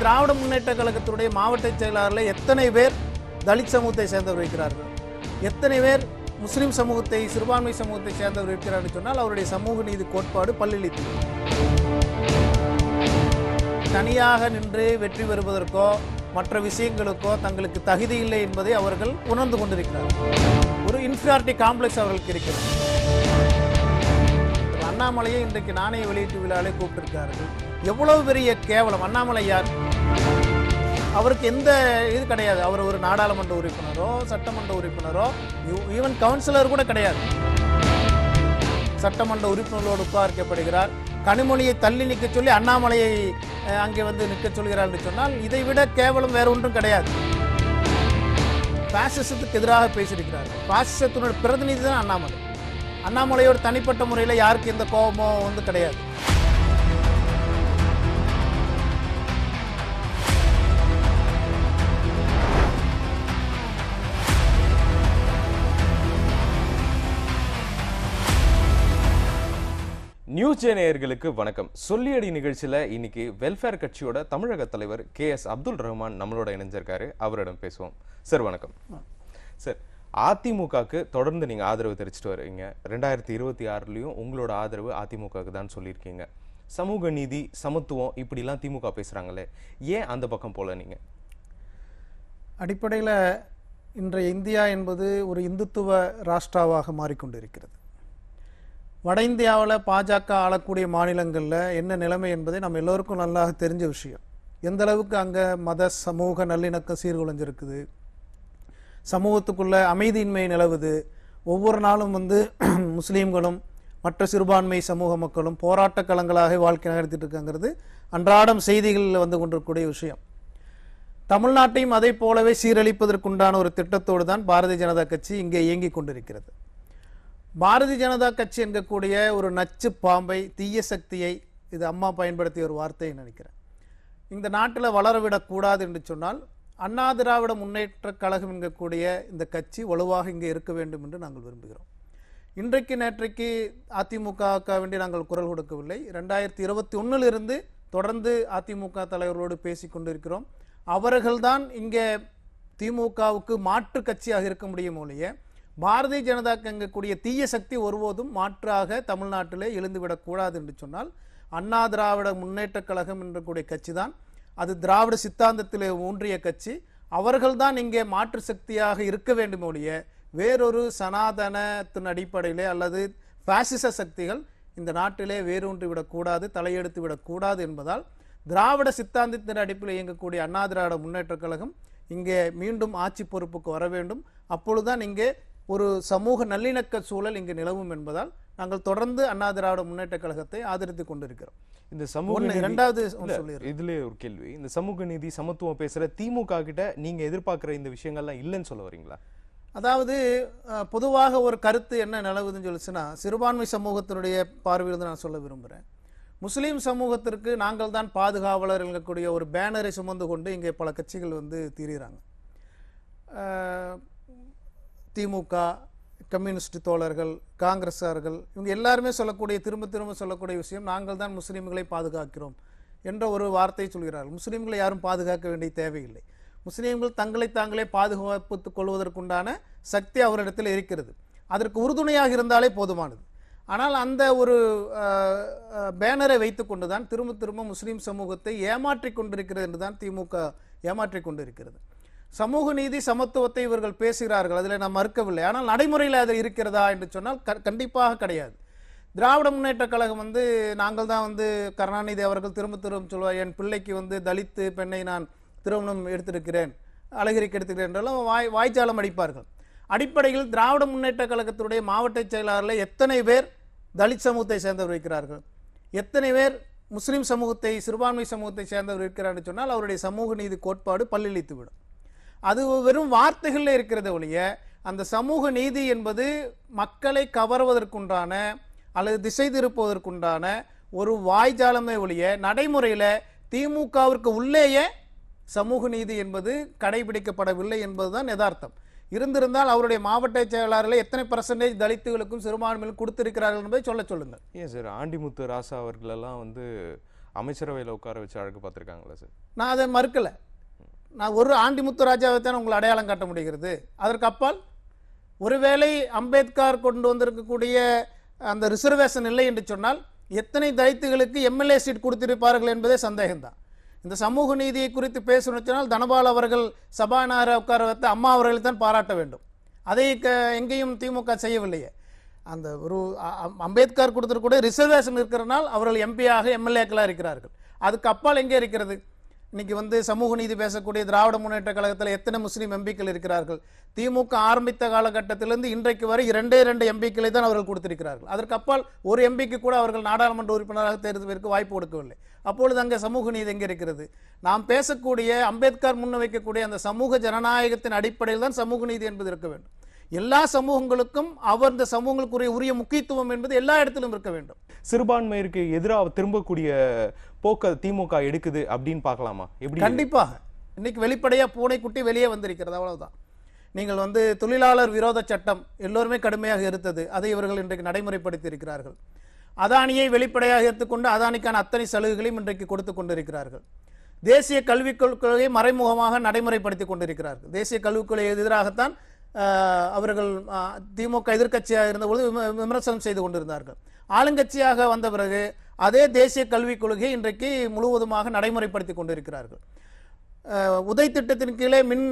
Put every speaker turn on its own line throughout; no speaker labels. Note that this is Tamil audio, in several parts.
திராவிட முன்னேற்ற கழகத்துடைய மாவட்ட செயலாளரில் எத்தனை பேர் தலித் சமூகத்தை சேர்ந்தவர் இருக்கிறார்கள்? எத்தனை பேர் முஸ்லீம் சமூகத்தை சிறுபான்மை சமூகத்தை சேர்ந்தவர் இருக்கிறார்கள் சொன்னால் அவருடைய சமூக நீதி கோட்பாடு பல்லிழித்து தனியாக நின்று வெற்றி பெறுவதற்கோ மற்ற விஷயங்களுக்கோ தங்களுக்கு தகுதி இல்லை என்பதை அவர்கள் உணர்ந்து கொண்டிருக்கிறார்கள். ஒரு இன்ஃபியாரிட்டி காம்ப்ளெக்ஸ் அவர்களுக்கு இருக்கிறது. அண்ணாமலையை இன்றைக்கு நாணய வெளியீட்டு விழாவிலே கூப்பிட்டிருக்கார்கள் எவ்வளவு பெரிய கேவலம். அண்ணாமலை யார்? அவருக்கு எந்த இது கிடையாது. அவர் ஒரு நாடாளுமன்ற உறுப்பினரோ சட்டமன்ற உறுப்பினரோ ஈவன் கவுன்சிலர் கூட கிடையாது. சட்டமன்ற உறுப்பினர்களோடு உட்கார்க்கப்படுகிறார். கனிமொழியை தள்ளி நிற்க சொல்லி அண்ணாமலையை அங்கே வந்து நிற்க சொல்கிறார் என்று சொன்னால் இதை விட கேவலம் வேற ஒன்றும் கிடையாது. பாசிசத்துக்கு எதிராக பேசியிருக்கிறார். பாசிசத்தினோட பிரதிநிதி தான் அண்ணாமலை. அண்ணாமலையோட தனிப்பட்ட முறையில் யாருக்கு எந்த கோபமோ வந்து கிடையாது.
நியூஸ் ஜே நேயர்களுக்கு வணக்கம். சொல்லியடி நிகழ்ச்சியில் இன்னைக்கு வெல்ஃபேர் கட்சியோட தமிழக தலைவர் கே எஸ் அப்துல் ரஹ்மான் நம்மளோட இணைஞ்சிருக்காரு. அவரிடம் பேசுவோம். சார் வணக்கம். சார் அதிமுகக்கு தொடர்ந்து நீங்க ஆதரவு தெரிவிச்சிட்டு வரீங்க ரெண்டாயிரத்தி இருபத்தி ஆறுலயும் உங்களோட ஆதரவு அதிமுகக்கு தான் சொல்லியிருக்கீங்க. சமூக நீதி சமத்துவம் இப்படிலாம் திமுக பேசுறாங்களே. ஏன் அந்த பக்கம் போல நீங்க?
அடிப்படையில் இன்றைய இந்தியா என்பது ஒரு இந்துத்துவ ராஷ்டிராவாக மாறிக்கொண்டிருக்கிறது. வட இந்தியாவில் பாஜக ஆளக்கூடிய மாநிலங்களில் என்ன நிலைமை என்பதை நம்ம எல்லோருக்கும் நல்லா தெரிஞ்ச விஷயம். எந்த அளவுக்கு அங்கே மத சமூக நல்லிணக்கம் சீர்குலைஞ்சிருக்குது சமூகத்துக்குள்ள அமைதியின்மை நிலவுது. ஒவ்வொரு நாளும் வந்து முஸ்லீம்களும் மற்ற சிறுபான்மை சமூக மக்களும் போராட்ட களங்களாக வாழ்க்கை நகர்த்திட்டு இருக்காங்கிறது அன்றாடம் செய்திகளில் வந்து கொண்டிருக்கக்கூடிய விஷயம். தமிழ்நாட்டையும் அதை போலவே சீரழிப்பதற்குண்டான ஒரு திட்டத்தோடு தான் பாரதிய ஜனதா கட்சி இங்கே இயங்கிக் கொண்டிருக்கிறது. பாரதிய ஜனதா கட்சி என்கக்கூடிய ஒரு நச்சு பாம்பை தீய சக்தியை இது அம்மா பயன்படுத்திய ஒரு வார்த்தையை நினைக்கிறேன். இந்த நாட்டில் வளரவிடக்கூடாது என்று சொன்னால் அண்ணா திராவிட முன்னேற்ற கழகம் என்கக்கூடிய இந்த கட்சி வலுவாக இங்கே இருக்க வேண்டும் என்று நாங்கள் விரும்புகிறோம். இன்றைக்கு நேற்றைக்கு அதிமுகவுக்கு வேண்டி நாங்கள் குரல் கொடுக்கவில்லை. ரெண்டாயிரத்தி இருபத்தி ஒன்றிலிருந்து தொடர்ந்து அதிமுக தலைவர்களோடு பேசி கொண்டிருக்கிறோம். அவர்கள்தான் இங்கே திமுகவுக்கு மாற்று கட்சியாக இருக்க முடியும் ஒழிய பாரதிய ஜனதா எங்கக்கூடிய தீய சக்தி ஒருபோதும் மாற்றாக தமிழ்நாட்டிலே எழுந்துவிடக்கூடாது என்று சொன்னால் அண்ணா திராவிட முன்னேற்றக் கழகம் என்ற கூடிய கட்சி தான் அது திராவிட சித்தாந்தத்திலே ஊன்றிய கட்சி அவர்கள்தான் இங்கே மாற்று சக்தியாக இருக்க வேண்டும் ஒழிய வேறொரு சனாதனத்தின் அடிப்படையிலே அல்லது பாசிச சக்திகள் இந்த நாட்டிலே வேரூன்றி விடக்கூடாது தலையெடுத்து விடக்கூடாது என்பதால் திராவிட சித்தாந்தத்தின் அடிப்பில் இயங்கக்கூடிய அண்ணா திராவிட முன்னேற்றக் கழகம் இங்கே மீண்டும் ஆட்சி பொறுப்புக்கு வர வேண்டும். அப்பொழுதுதான் இங்கே ஒரு சமூக நல்லிணக்க சூழல் இங்கு நிலவும் என்பதால் நாங்கள் தொடர்ந்து அண்ணா திராவிட முன்னேற்ற கழகத்தை ஆதரித்துக் கொண்டிருக்கிறோம்.
இந்த சமூக
இரண்டாவது.
இதுலயே ஒரு கேள்வி. இந்த சமூக நீதி சமத்துவம் பேசுற திமுக கிட்ட நீங்க எதிர்பார்க்கிற இந்த விஷயங்கள்லாம் இல்லைன்னு சொல்ல வரீங்களா?
அதாவது பொதுவாக ஒரு கருத்து என்ன நிலவுதுன்னு சொல்லிச்சுன்னா சிறுபான்மை சமூகத்தினுடைய பார்வையிலிருந்து நான் சொல்ல விரும்புகிறேன் முஸ்லீம் சமூகத்திற்கு நாங்கள் தான் பாதுகாவலர் என்கக்கூடிய ஒரு பேனரை சுமந்து கொண்டு இங்கே பல கட்சிகள் வந்து தீர்கிறாங்க திமுக கம்யூனிஸ்ட் தோழர்கள் காங்கிரஸார்கள் இவங்க எல்லாருமே சொல்லக்கூடிய திரும்ப திரும்ப சொல்லக்கூடிய விஷயம் நாங்கள் தான் முஸ்லீம்களை பாதுகாக்கிறோம் என்ற ஒரு வார்த்தையை சொல்கிறார்கள். முஸ்லீம்களை யாரும் பாதுகாக்க வேண்டிய தேவையில்லை. முஸ்லீம்கள் தங்களை தாங்களே பாதுகாப்பு கொள்வதற்குண்டான சக்தி அவரிடத்தில் இருக்கிறது. அதற்கு உறுதுணையாக இருந்தாலே போதுமானது. ஆனால் அந்த ஒரு பேனரை வைத்துக்கொண்டு தான் திரும்ப திரும்ப முஸ்லீம் சமூகத்தை ஏமாற்றிக் கொண்டிருக்கிறது என்று தான் திமுக ஏமாற்றி கொண்டிருக்கிறது. சமூக நீதி சமத்துவத்தை இவர்கள் பேசுகிறார்கள். அதில் நான் மறுக்கவில்லை. ஆனால் நடைமுறையில் அது இருக்கிறதா என்று சொன்னால் க- கண்டிப்பாக கிடையாது. திராவிட முன்னேற்ற கழகம் வந்து நாங்கள் தான் வந்து கருணாநிதி அவர்கள் திரும்ப திரும்ப சொல்வார் என் பிள்ளைக்கு வந்து தலித்து பெண்ணை நான் திருமணம் எடுத்திருக்கிறேன் அழகிரிக்கு எடுத்துக்கிறேன் என்றெல்லாம் வாய் வாய்ச்சாலம் அடிப்பார்கள். அடிப்படையில் திராவிட முன்னேற்ற கழகத்தினுடைய மாவட்ட செயலாளரில் எத்தனை பேர் தலித் சமூகத்தை சேர்ந்தவர் இருக்கிறார்கள்? எத்தனை பேர் முஸ்லீம் சமூகத்தை சிறுபான்மை சமூகத்தை சேர்ந்தவர் இருக்கிறார் சொன்னால் அவருடைய சமூக நீதி கோட்பாடு பல்லிழித்து விடும் அது வெறும் வார்த்தைகளில் இருக்கிறத ஒழிய அந்த சமூக நீதி என்பது மக்களை கவர்வதற்குண்டான அல்லது திசை திருப்புவதற்குண்டான ஒரு வாய்ஜாலமே ஒழிய நடைமுறையில் திமுகவிற்கு உள்ளேயே சமூக நீதி என்பது கடைபிடிக்கப்படவில்லை என்பதுதான் யதார்த்தம். இருந்திருந்தால் அவருடைய மாவட்ட செயலாளர்கள் எத்தனை பர்சன்டேஜ் தலித்துகளுக்கும் சிறுபான்மையிலும் கொடுத்திருக்கிறார்கள் என்பதை சொல்ல சொல்லுங்கள்.
ஏன் சார் ஆண்டிமுத்து ராசா அவர்களெல்லாம் வந்து அமைச்சரவையில உட்கார வச்சு அழகு பார்த்திருக்காங்களா சார்?
நான் அதை மறுக்கலை. நான் ஒரு ஆண்டி முத்துராஜாவை தான் உங்களை அடையாளம் காட்ட முடிகிறது. அதற்கு அப்பால் ஒருவேளை அம்பேத்கர் கொண்டு வந்திருக்கக்கூடிய அந்த ரிசர்வேஷன் இல்லை என்று சொன்னால் எத்தனை தலித்துகளுக்கு எம்எல்ஏ சீட் கொடுத்திருப்பார்கள் என்பதே சந்தேகம்தான். இந்த சமூக நீதியை குறித்து பேசணும்னு சொன்னால் தனபால் அவர்கள் சபாநாயகரை உட்கார வைத்து அம்மா அவர்களை தான் பாராட்ட வேண்டும். அதை க எங்கேயும் திமுக செய்யவில்லையே. அந்த ஒரு அம்பேத்கர் கொடுத்துருக்கூடிய ரிசர்வேஷன் இருக்கிறனால் அவர்கள் எம்பியாக எம்எல்ஏக்களாக இருக்கிறார்கள். அதுக்கு அப்பால் எங்கே இருக்கிறது? இன்னைக்கு வந்து சமூக நீதி பேசக்கூடிய திராவிட முன்னேற்ற கழகத்தில் எத்தனை முஸ்லீம் எம்பிக்கள் இருக்கிறார்கள்? திமுக ஆரம்பித்த காலகட்டத்திலிருந்து இன்றைக்கு வரை இரண்டே இரண்டு எம்பிக்களை தான் அவர்கள் கொடுத்திருக்கிறார்கள். அதற்கு அப்பால் ஒரு எம்பிக்கு கூட அவர்கள் நாடாளுமன்ற உறுப்பினராக தேர்தலுக்கு வாய்ப்பு கொடுக்கவில்லை. அப்பொழுது அங்கே சமூக நீதி எங்கே இருக்கிறது? நாம் பேசக்கூடிய அம்பேத்கர் முன்வைக்கக்கூடிய அந்த சமூக ஜனநாயகத்தின் அடிப்படையில் தான் சமூக நீதி என்பது இருக்க வேண்டும். எல்லா சமூகங்களுக்கும் அவர் இந்த சமூகங்களுக்குரிய உரிய முக்கியத்துவம் என்பது எல்லா இடத்திலும் இருக்க வேண்டும்.
சிறுபான்மையிற்கு எதிராக திரும்பக்கூடிய போக்க திமுக எடுக்குது அப்படின்னு பார்க்கலாமா? எப்படி?
கண்டிப்பாக. இன்னைக்கு வெளிப்படையா பூனைக்குட்டி வெளியே வந்திருக்கிறது அவ்வளவுதான். நீங்கள் வந்து தொழிலாளர் விரோத சட்டம் எல்லோருமே கடுமையாக இருந்தது அதை இவர்கள் இன்றைக்கு நடைமுறைப்படுத்தி இருக்கிறார்கள் அதானியை வெளிப்படையாக எடுத்துக்கொண்டு அதானிக்கான அத்தனை சலுகைகளையும் இன்றைக்கு கொடுத்து கொண்டிருக்கிறார்கள். தேசிய கல்விக் கொள்- கொள்கையை மறைமுகமாக நடைமுறைப்படுத்தி கொண்டிருக்கிறார்கள். தேசிய கல்விக் கொள்கை எதிராகத்தான் அவர்கள் திமுக எதிர்க்கட்சியாக இருந்தபொழுது விம- விமர்சனம் செய்து கொண்டிருந்தார்கள். ஆளுங்கட்சியாக வந்த பிறகு அதே தேசிய கல்விக் கொள்கையை இன்றைக்கு முழுவதுமாக நடைமுறைப்படுத்தி கொண்டிருக்கிறார்கள். அஹ், உதய் திட்டத்தின் கீழே மின்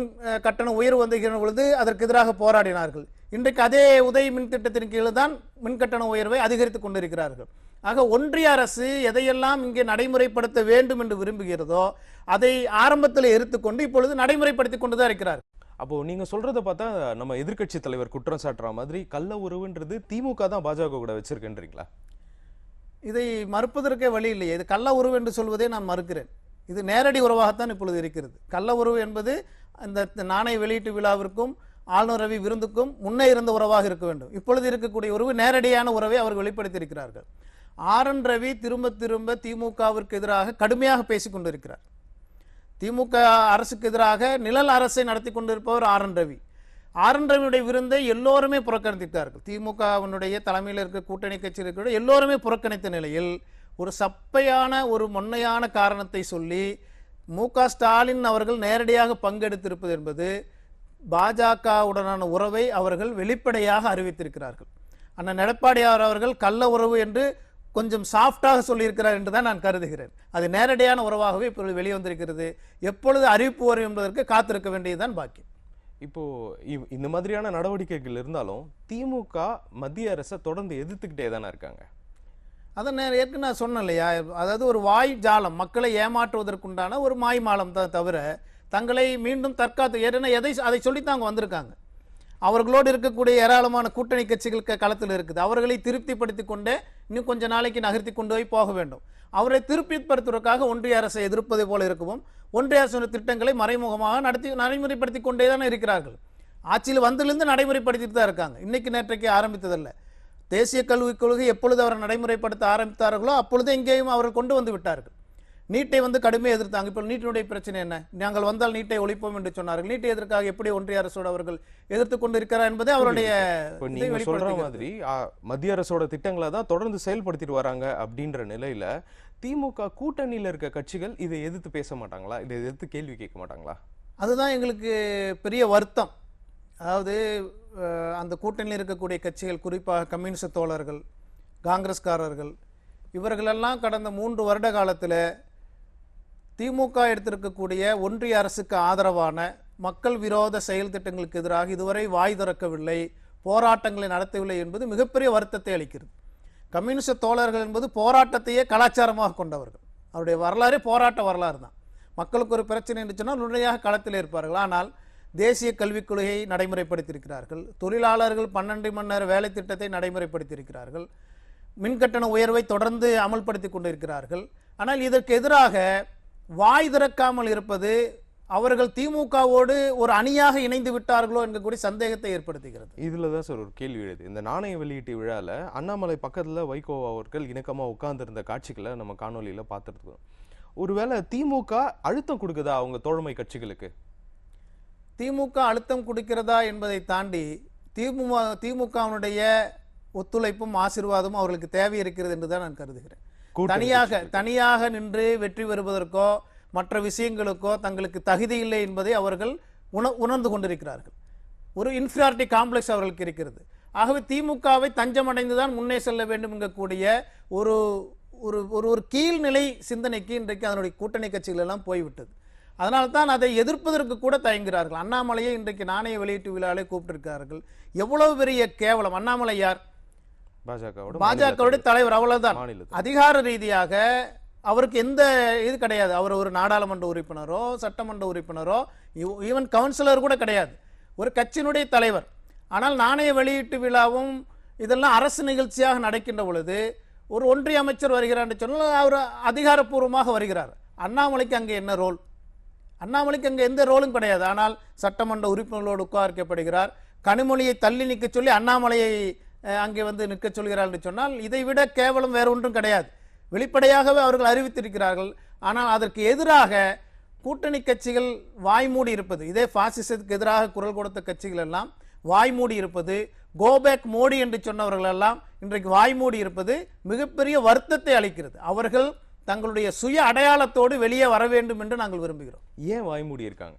கட்டண உயர்வு வந்துகிற பொழுது அதற்கு எதிராக போராடினார்கள். இன்றைக்கு அதே உதய் மின் திட்டத்தின் கீழே தான் மின் கட்டண உயர்வை அதிகரித்துக் கொண்டிருக்கிறார்கள். ஆக ஒன்றிய அரசு எதையெல்லாம் இங்கே நடைமுறைப்படுத்த வேண்டும் என்று விரும்புகிறதோ அதை ஆரம்பத்தில் எடுத்துக்கொண்டு இப்பொழுது நடைமுறைப்படுத்தி கொண்டு தான் இருக்கிறார்
அப்போ நீங்க சொல்கிறத பார்த்தா நம்ம எதிர்க்கட்சி தலைவர் குற்றம் சாட்டுற மாதிரி கள்ள உறவுன்றது திமுக தான் பாஜக கூட வச்சிருக்குன்றீங்களா?
இதை மறுப்பதற்கே வழி இல்லையே. இது கள்ள உறவு என்று சொல்வதை நான் மறுக்கிறேன். இது நேரடி உறவாகத்தான் இப்பொழுது இருக்கிறது. கள்ள உறவு என்பது அந்த நாணய வெளியீட்டு விழாவிற்கும் ஆளுநர் ரவி விருந்துக்கும் முன்னே இருந்த உறவாக இருக்க வேண்டும். இப்பொழுது இருக்கக்கூடிய உறவு நேரடியான உறவை அவர் வெளிப்படுத்தியிருக்கிறார்கள். ஆர் என் ரவி திரும்ப திரும்ப திமுகவிற்கு எதிராக கடுமையாக பேசிக் கொண்டிருக்கிறார் திமுக அரசுக்கு எதிராக நிழல் அரசை நடத்தி கொண்டிருப்பவர் R N Ravi. R N ரவியுடைய விருந்தை எல்லோருமே புறக்கணித்தார்கள் திமுகவினுடைய தலைமையில் இருக்க கூட்டணி கட்சி இருக்கிற எல்லோருமே புறக்கணித்த நிலையில் ஒரு சப்பையான ஒரு மொன்னையான காரணத்தை சொல்லி மு ஸ்டாலின் அவர்கள் நேரடியாக பங்கெடுத்திருப்பது என்பது பாஜகவுடனான உறவை அவர்கள் வெளிப்படையாக அறிவித்திருக்கிறார்கள். அண்ணன் எடப்பாடியார் அவர்கள் கள்ள உறவு என்று கொஞ்சம் சாஃப்டாக சொல்லியிருக்கிறார் என்று தான் நான் கருதுகிறேன். அது நேரடியான உறவாகவே இப்பொழுது வெளியே வந்திருக்கிறது. எப்பொழுது அறிவிப்பு வரும் என்பதற்கு காத்திருக்க வேண்டியதுதான் பாக்கி.
இப்போ இவ்- இந்த மாதிரியான நடவடிக்கைகள் இருந்தாலும் திமுக மத்திய அரசை தொடர்ந்து எதிர்த்துக்கிட்டே தானே இருக்காங்க?
அதை நான் ஏற்கனவே நான் சொன்னேன் இல்லையா? அதாவது ஒரு வாய் ஜாலம் மக்களை ஏமாற்றுவதற்குண்டான ஒரு மாய் மாலம் தான் தவிர தங்களை மீண்டும் தற்காத்து ஏன்னா எதை அதை சொல்லித்தான் அவங்க வந்திருக்காங்க. அவர்களோடு இருக்கக்கூடிய ஏராளமான கூட்டணி கட்சிகள் க- களத்தில் இருக்குது. அவர்களை திருப்திப்படுத்தி கொண்டே இன்னும் கொஞ்ச நாளைக்கு நகர்த்தி கொண்டு போய் போக வேண்டும். அவரை திருப்திப்படுத்துவதற்காக ஒன்றிய அரசை எதிர்ப்பதை போல இருக்கவும். ஒன்றிய அரசின் திட்டங்களை மறைமுகமாக நடத்தி நடைமுறைப்படுத்தி கொண்டே தானே இருக்கிறார்கள். ஆட்சியில் வந்திலிருந்து நடைமுறைப்படுத்திட்டு தான் இருக்காங்க. இன்னைக்கு நேற்றைக்கு ஆரம்பித்ததில்லை. தேசிய கல்விக் கொள்கை எப்பொழுது அவர் நடைமுறைப்படுத்த ஆரம்பித்தார்களோ அப்பொழுது இங்கேயும் அவர்கள் கொண்டு வந்து விட்டார்கள். நீட்டை வந்து கடுமையாக எதிர்த்தாங்க. இப்போ நீட்டினுடைய பிரச்சனை என்ன? நாங்கள் வந்தால் நீட்டை ஒழிப்போம் என்று சொன்னார்கள். நீட்டை எதற்காக எப்படி ஒன்றிய அரசோடு அவர்கள் எதிர்த்து கொண்டு இருக்கிறார் என்பதை அவருடைய
நீங்க சொல்ற. மாதிரி மத்திய அரசோட திட்டங்களை தான் தொடர்ந்து செயல்படுத்திட்டு வராங்க அப்படின்ற நிலையில திமுக கூட்டணியில இருக்க கட்சிகள் இதை எதிர்த்து பேச மாட்டாங்களா? இதை எதிர்த்து கேள்வி கேட்க மாட்டாங்களா?
அதுதான் எங்களுக்கு பெரிய வருத்தம். அதாவது அந்த கூட்டணியில் இருக்கக்கூடிய கட்சிகள் குறிப்பாக கம்யூனிஸ்ட் தோழர்கள் காங்கிரஸ்காரர்கள் இவர்களெல்லாம் கடந்த மூன்று வருட காலத்தில் திமுக எடுத்திருக்கக்கூடிய ஒன்றிய அரசுக்கு ஆதரவான மக்கள் விரோத செயல் திட்டங்களுக்கு எதிராக இதுவரை வாய் திறக்கவில்லை போராட்டங்களை நடத்தவில்லை என்பது மிகப்பெரிய வருத்தத்தை அளிக்கிறது. கம்யூனிஸ்ட் தோழர்கள் என்பது போராட்டத்தையே கலாச்சாரமாக கொண்டவர்கள். அவருடைய வரலாறே போராட்ட வரலாறு தான். மக்களுக்கு ஒரு பிரச்சனை இருந்துச்சுன்னா உடனடியாக களத்தில் இருப்பார்கள். ஆனால் தேசிய கல்விக் கொள்கையை நடைமுறைப்படுத்தியிருக்கிறார்கள். தொழிலாளர்கள் பன்னெண்டு மணி நேர வேலை திட்டத்தை நடைமுறைப்படுத்தியிருக்கிறார்கள். மின்கட்டண உயர்வை தொடர்ந்து அமல்படுத்தி கொண்டிருக்கிறார்கள். ஆனால் இதற்கு எதிராக வாய் திறக்காமல் இருப்பது அவர்கள் திமுகவோடு ஒரு அணியாக இணைந்து விட்டார்களோ என்கக்கூடிய சந்தேகத்தை ஏற்படுத்துகிறது.
இதுல தான் சார் ஒரு கேள்வி எழுது. இந்த நாணய வெளியீட்டு விழால அண்ணாமலை பக்கத்துல வைகோ அவர்கள் இணக்கமா உட்கார்ந்திருந்த காட்சிகளை நம்ம காணொலியில பார்த்துருக்கோம் ஒருவேளை திமுக அழுத்தம் கொடுக்குதா அவங்க தோழமை கட்சிகளுக்கு?
திமுக அழுத்தம் கொடுக்கிறதா என்பதை தாண்டி திமுக திமுகவினுடைய ஒத்துழைப்பும் ஆசீர்வாதமும் அவர்களுக்கு தேவை இருக்கிறது என்று தான் நான் கருதுகிறேன். தனியாக தனியாக நின்று வெற்றி பெறுவதற்கோ மற்ற விஷயங்களுக்கோ தங்களுக்கு தகுதி இல்லை என்பதை அவர்கள் உண உணர்ந்து கொண்டிருக்கிறார்கள். ஒரு இன்ஃபீரியாரிட்டி காம்ப்ளெக்ஸ் அவர்களுக்கு இருக்கிறது. ஆகவே திமுகவை தஞ்சமடைந்து தான் முன்னே செல்ல வேண்டும் என்கக்கூடிய ஒரு ஒரு ஒரு ஒரு கீழ்நிலை சிந்தனைக்கு இன்றைக்கு அதனுடைய கூட்டணி கட்சிகள் எல்லாம் போய்விட்டது. அதனால தான் அதை எதிர்ப்பதற்கு கூட தயங்குகிறார்கள். அண்ணாமலையை இன்றைக்கு நாணய வெளியீட்டு விழாவிலே கூப்பிட்டிருக்கிறார்கள். எவ்வளவு பெரிய கேவலம். அண்ணாமலை யார்?
பாஜகவோட
பாஜகவுடைய தலைவர். அவ்வளவுதான். அதிகார ரீதியாக அவருக்கு எந்த இது கிடையாது. அவர் ஒரு நாடாளுமன்ற உறுப்பினரோ சட்டமன்ற உறுப்பினரோ ஈவன் கவுன்சிலர் கூட கிடையாது. ஒரு கட்சியினுடைய தலைவர். ஆனால் நாணய வெளியீட்டு விழாவும் இதெல்லாம் அரசு நிகழ்ச்சியாக நடக்கின்ற பொழுது ஒரு ஒன்றிய அமைச்சர் வருகிறார் என்று சொன்னால் அவர் அதிகாரப்பூர்வமாக வருகிறார். அண்ணாமலைக்கு அங்கே என்ன ரோல்? அண்ணாமலைக்கு அங்கே எந்த ரோலும் கிடையாது. ஆனால் சட்டமன்ற உறுப்பினர்களோடு உட்கார்க்கப்படுகிறார். கனிமொழியை தள்ளி நிற்க சொல்லி அண்ணாமலையை அங்கே வந்து நிற்க சொல்கிறார் என்று சொன்னால் இதை விட கேவலம் வேறு ஒன்றும் கிடையாது. வெளிப்படையாகவே அவர்கள் அறிவித்திருக்கிறார்கள். ஆனால் அதற்கு எதிராக கூட்டணி கட்சிகள் வாய்மூடி இருப்பது இதே பாசிசத்துக்கு எதிராக குரல் கொடுத்த கட்சிகள் எல்லாம் வாய்மூடி இருப்பது கோபேக் மோடி என்று சொன்னவர்கள் எல்லாம் இன்றைக்கு வாய்மூடி இருப்பது மிகப்பெரிய வருத்தத்தை அளிக்கிறது. அவர்கள் தங்களுடைய சுய அடையாளத்தோடு வெளியே வர வேண்டும் என்று நாங்கள் விரும்புகிறோம்.
ஏன் வாய்மூடி இருக்காங்க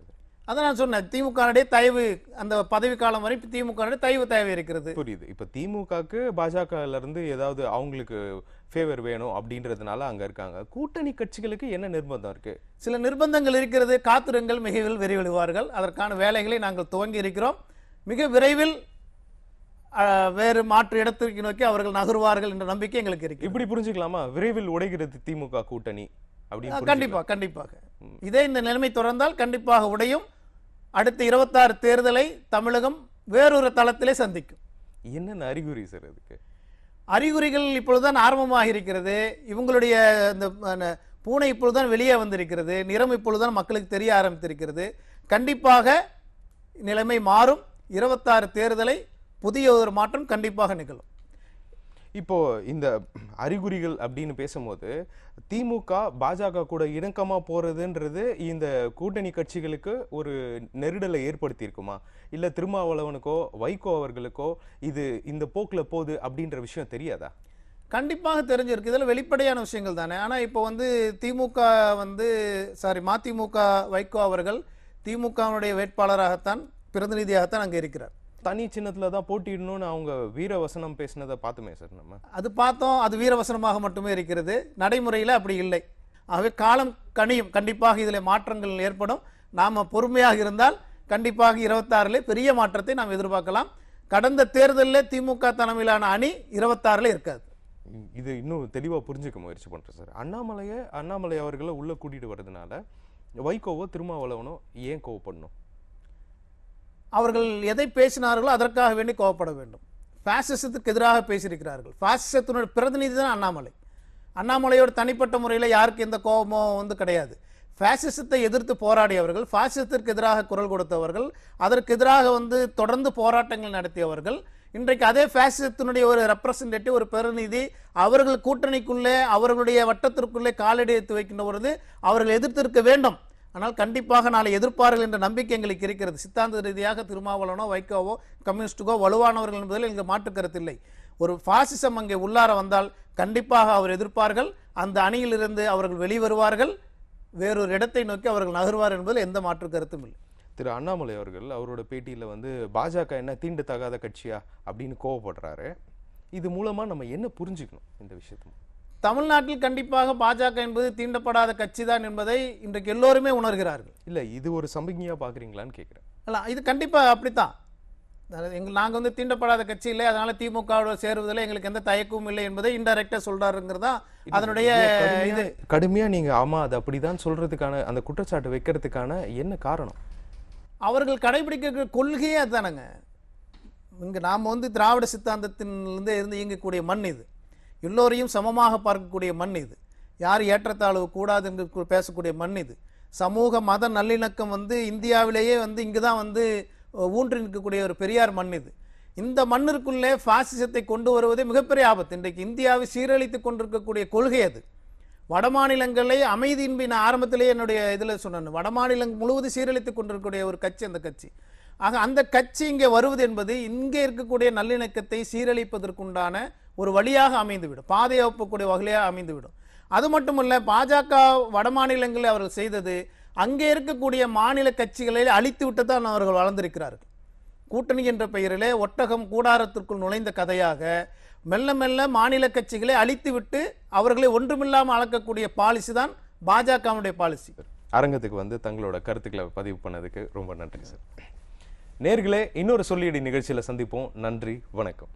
அதை நான் சொன்னேன் திமுக தயவு அந்த பதவி காலம் வரை திமுக தயவு தேவை இருக்கிறது.
புரியுது. இப்ப திமுகக்கு பாஜகல இருந்து ஏதாவது அவங்களுக்கு ஃபேவர் வேணும் அப்படின்றதுனால அங்க இருக்காங்க. கூட்டணி கட்சிகளுக்கு என்ன நிர்பந்தம் இருக்கு?
சில நிர்பந்தங்கள் இருக்கிறது. காத்திருங்கள் மிக விரைவிழுவார்கள் அதற்கான வேலைகளை நாங்கள் துவங்கி இருக்கிறோம். மிக விரைவில் வேறு மாற்று இடத்திற்கு நோக்கி அவர்கள் நகருவார்கள் என்ற நம்பிக்கை எங்களுக்கு இருக்கு
இப்படி புரிஞ்சுக்கலாமா? விரைவில் உடைகிறது திமுக கூட்டணி அப்படின்னு
கண்டிப்பா கண்டிப்பாக. இதே இந்த நிலைமை தொடர்ந்தால் கண்டிப்பாக உடையும். அடுத்த இருபத்தாறு தேர்தலை தமிழகம் வேறொரு தளத்திலே சந்திக்கும்.
என்னென்ன அறிகுறி சார் அதுக்கு?
அறிகுறிகள் இப்பொழுதுதான் ஆரம்பமாக இருக்கிறது இவங்களுடைய இந்த பூனை இப்பொழுதுதான் வெளியே வந்திருக்கிறது. நிறம் இப்பொழுதுதான் மக்களுக்கு தெரிய ஆரம்பித்திருக்கிறது. கண்டிப்பாக நிலைமை மாறும். இருபத்தாறு தேர்தலை புதிய ஒரு மாற்றம் கண்டிப்பாக நிகழும்.
இப்போ இந்த அறிகுறிகள் அப்படின்னு பேசும்போது திமுக பாஜக கூட இணக்கமாக போகிறதுன்றது இந்த கூட்டணி கட்சிகளுக்கு ஒரு நெருடலை ஏற்படுத்தியிருக்குமா? இல்லை திருமாவளவனுக்கோ வைகோ அவர்களுக்கோ இது இந்த போக்கில் போகுது அப்படின்ற விஷயம் தெரியாதா?
கண்டிப்பாக தெரிஞ்சிருக்கு. இதில் வெளிப்படையான விஷயங்கள் தானே. ஆனால் இப்போ வந்து திமுக வந்து சாரி மதிமுக வைகோ அவர்கள் திமுகவினுடைய வேட்பாளராகத்தான் பிரதிநிதியாகத்தான் அங்கே இருக்கிறார்.
தனி சின்னத்துல தான் போட்டியிடணும்னு அவங்க வீர வசனம் பேசினதை பார்த்துமே சார் நம்ம.
அது பார்த்தோம் அது வீரவசனமாக மட்டுமே இருக்கிறது. நடைமுறையில் அப்படி இல்லை. ஆகவே காலம் கனியும். கண்டிப்பாக இதில் மாற்றங்கள் ஏற்படும். நாம் பொறுமையாக இருந்தால் கண்டிப்பாக இருபத்தாறில் பெரிய மாற்றத்தை நாம் எதிர்பார்க்கலாம். கடந்த தேர்தலில் திமுக தலைமையிலான அணி இருபத்தாறில் இருக்காது.
இது இன்னும் தெளிவா புரிஞ்சுக்க முயற்சி பண்றேன் சார். அண்ணாமலையை அண்ணாமலை அவர்களை உள்ள கூட்டிட்டு வர்றதுனால வைகோவோ திருமாவளவனோ ஏன் கோவப்படணும்?
அவர்கள் எதை பேசினார்களோ அதற்காக வேண்டி கோவப்பட வேண்டும். பாசிசத்துக்கு எதிராக பேசியிருக்கிறார்கள். பாசிசத்தினுடைய பிரதிநிதி தான் அண்ணாமலை. அண்ணாமலையோட தனிப்பட்ட முறையில் யாருக்கு எந்த கோபமோ வந்து கிடையாது. ஃபேசிசத்தை எதிர்த்து போராடியவர்கள் பாசிசத்திற்கு எதிராக குரல் கொடுத்தவர்கள் அதற்கு எதிராக வந்து தொடர்ந்து போராட்டங்கள் நடத்தியவர்கள். இன்றைக்கு அதே ஃபேசிசத்தினுடைய ஒரு ரெப்ரசன்டேட்டிவ் ஒரு பிரதிநிதி அவர்கள் கூட்டணிக்குள்ளே அவர்களுடைய வட்டத்திற்குள்ளே காலடி எடுத்து வைக்கின்ற பொழுது அவர்கள் எதிர்த்திருக்க வேண்டும். ஆனால் கண்டிப்பாக நாளை எதிர்ப்பார்கள் என்ற நம்பிக்கை எங்களுக்கு இருக்கிறது. சித்தாந்த ரீதியாக திருமாவளவனோ வைகோவோ கம்யூனிஸ்டுக்கோ வலுவானவர்கள் என்பதில் எங்களுக்கு மாற்றுக்கருத்தில்லை ஒரு பாசிசம் அங்கே உள்ளார வந்தால் கண்டிப்பாக அவர் எதிர்ப்பார்கள். அந்த அணியிலிருந்து அவர்கள் வெளிவருவார்கள். வேறொரு இடத்தை நோக்கி அவர்கள் நகர்வார் என்பதில் எந்த மாற்று கருத்தும் இல்லை.
திரு அண்ணாமலை அவர்கள் அவரோட பேட்டியில் வந்து பாஜக என்ன தீண்டு தகாத கட்சியா அப்படின்னு கோவப்படுறாரு. இது மூலமாக நம்ம என்ன புரிஞ்சுக்கணும் இந்த விஷயத்தை
தமிழ்நாட்டில் கண்டிப்பாக பாஜக என்பது தீண்டப்படாத கட்சி தான் என்பதை இன்றைக்கு எல்லோருமே உணர்கிறார்கள்.
இல்ல இது ஒரு சம்பிக்கையா பாக்குறீங்களான்னு கேக்குறேன்.
அல்ல இது கண்டிப்பாக அப்படித்தான். எங்கள் நாங்கள் வந்து தீண்டப்படாத கட்சி இல்லை அதனால திமுகவோட சேருவதில் எங்களுக்கு எந்த தயக்கமும் இல்லை என்பதை இன்டைரக்டா சொல்றாருங்கிறதா அதனுடைய இது.
கடுமையா நீங்க ஆமா அது அப்படிதான் சொல்றதுக்கான அந்த குற்றச்சாட்டு வைக்கிறதுக்கான என்ன காரணம்?
அவர்கள் கடைபிடிக்கிற கொள்கையே அதுதானங்க. இங்கே நாம் வந்து திராவிட சித்தாந்தத்திலிருந்து இருந்து இயங்கக்கூடிய மண் இது. எல்லோரையும் சமமாக பார்க்கக்கூடிய மண் இது. யார் ஏற்றத்தாழ்வு கூடாது என்று பேசக்கூடிய மண் இது. சமூக மத நல்லிணக்கம் வந்து இந்தியாவிலேயே வந்து இங்கு தான் வந்து ஊன்றி நிற்கக்கூடிய ஒரு பெரியார் மண் இது. இந்த மண்ணிற்குள்ளே பாசிசத்தை கொண்டு வருவதே மிகப்பெரிய ஆபத்து. இன்றைக்கு இந்தியாவை சீரழித்து கொண்டிருக்கக்கூடிய கொள்கை அது. வடமாநிலங்களை அமைதியின்பி நான் ஆரம்பத்திலேயே என்னுடைய இதில் சொன்னேன். வடமாநிலம் முழுவதும் சீரழித்து கொண்டிருக்கக்கூடிய ஒரு கட்சி அந்த கட்சி. ஆக அந்த கட்சி இங்கே வருவது என்பது இங்கே இருக்கக்கூடிய நல்லிணக்கத்தை சீரழிப்பதற்குண்டான ஒரு வழியாக அமைந்துவிடும். பாதையொப்பக்கூடிய வகையாக அமைந்துவிடும். அது மட்டுமல்ல பாஜக வட மாநிலங்களில் அவர்கள் செய்தது அங்கே இருக்கக்கூடிய மாநில கட்சிகளை அழித்து விட்டு தான் அவர்கள் வளர்ந்திருக்கிறார்கள். கூட்டணி என்ற பெயரிலே ஒட்டகம் கூடாரத்திற்குள் நுழைந்த கதையாக மெல்ல மெல்ல மாநில கட்சிகளை அழித்துவிட்டு அவர்களை ஒன்றுமில்லாமல் அளக்கக்கூடிய பாலிசி தான் பாஜகவுடைய பாலிசி
அரங்கத்துக்கு வந்து தங்களோட கருத்துக்களை பதிவு பண்ணதுக்கு ரொம்ப நன்றி சார். நேர்களே இன்னொரு சொல்லியடி நிகழ்ச்சியில் சந்திப்போம். நன்றி வணக்கம்.